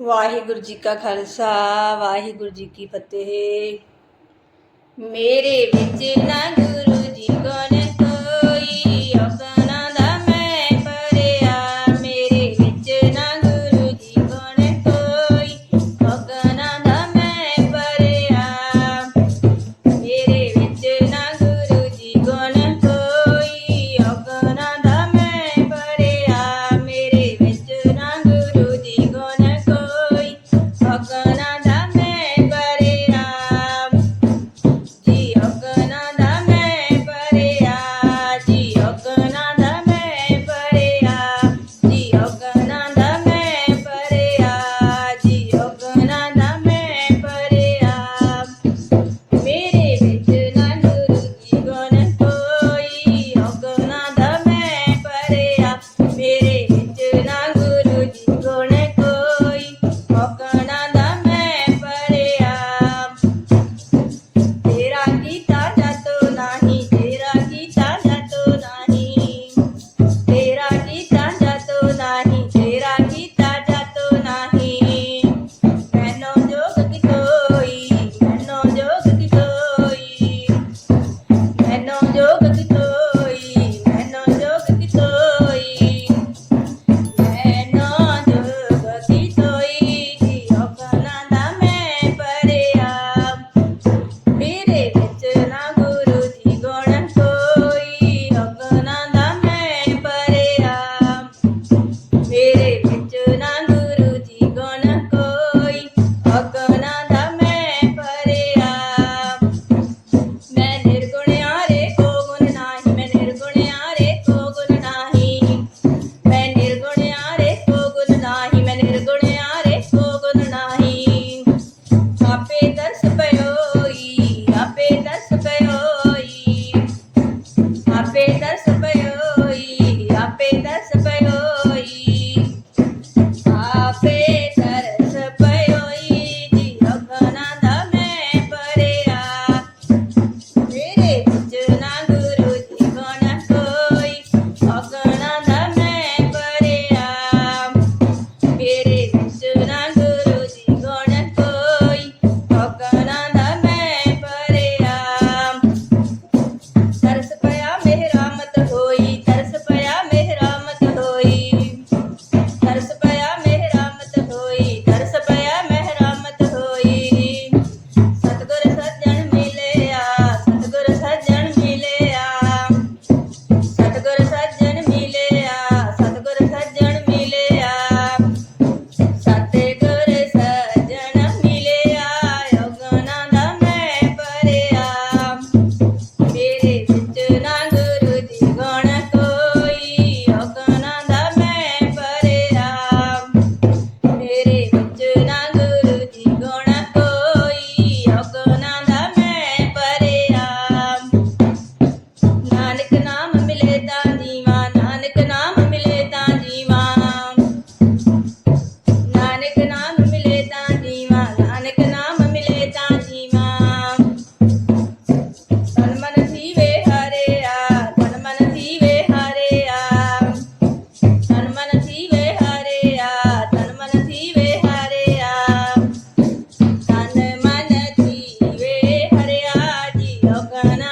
ਵਾਹਿਗੁਰੂ ਜੀ ਕਾ ਖਾਲਸਾ ਵਾਹਿਗੁਰੂ ਜੀ ਕੀ ਫਤਿਹ। ਮੇਰੇ ਵਿੱਚ ਨਾ ਗੁਰੂ ਜੀ ਕੋ Chứa. na